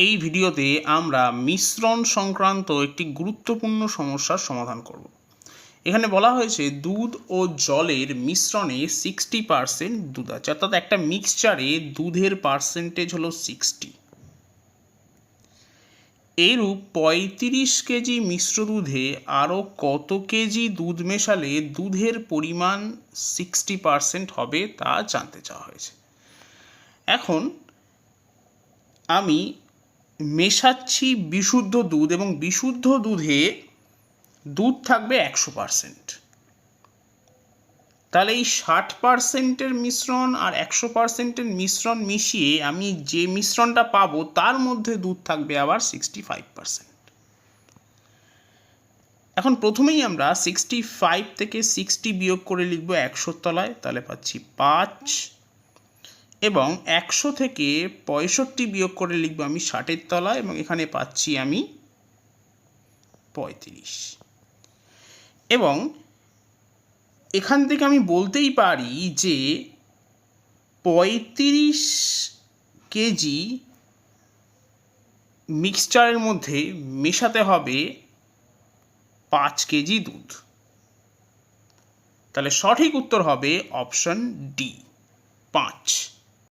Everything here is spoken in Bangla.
এই ভিডিওতে আমরা মিশ্রণ সংক্রান্ত একটি গুরুত্বপূর্ণ সমস্যার সমাধান করব। এখানে বলা হয়েছে দুধ ও জলের মিশ্রণে সিক্সটি পার্সেন্ট দুধ আছে। অর্থাৎ একটা মিক্সচারে দুধের পার্সেন্টেজ হলো সিক্সটি এরূপ পঁয়ত্রিশ কেজি মিশ্র দুধে আরও কত কেজি দুধ মেশালে দুধের পরিমাণ সিক্সটি পার্সেন্ট হবে তা জানতে চাওয়া হয়েছে। এখন আমি মেশাচ্ছি বিশুদ্ধ দুধ এবং বিশুদ্ধ দুধে দুধ থাকবে একশো পার্সেন্ট তাহলে এই ষাট পার্সেন্টের মিশ্রণ আর একশো পার্সেন্টের মিশ্রণ মিশিয়ে আমি যে মিশ্রণটা পাবো, তার মধ্যে দুধ থাকবে আবার সিক্সটি ফাইভ পার্সেন্ট এখন প্রথমেই আমরা সিক্সটি ফাইভ থেকে সিক্সটি বিয়োগ করে লিখব একশোর তলায়, তাহলে পাচ্ছি পাঁচ এবং একশো থেকে পঁয়ষট্টি বিয়োগ করে লিখব আমি ষাটের তলায় এবং এখানে পাচ্ছি আমি পঁয়ত্রিশ। এবং এখান থেকে আমি বলতেই পারি যে পঁয়ত্রিশ কেজি মিক্সচারের মধ্যে মেশাতে হবে পাঁচ কেজি দুধ। তাহলে সঠিক উত্তর হবে অপশন ডি, পাঁচ।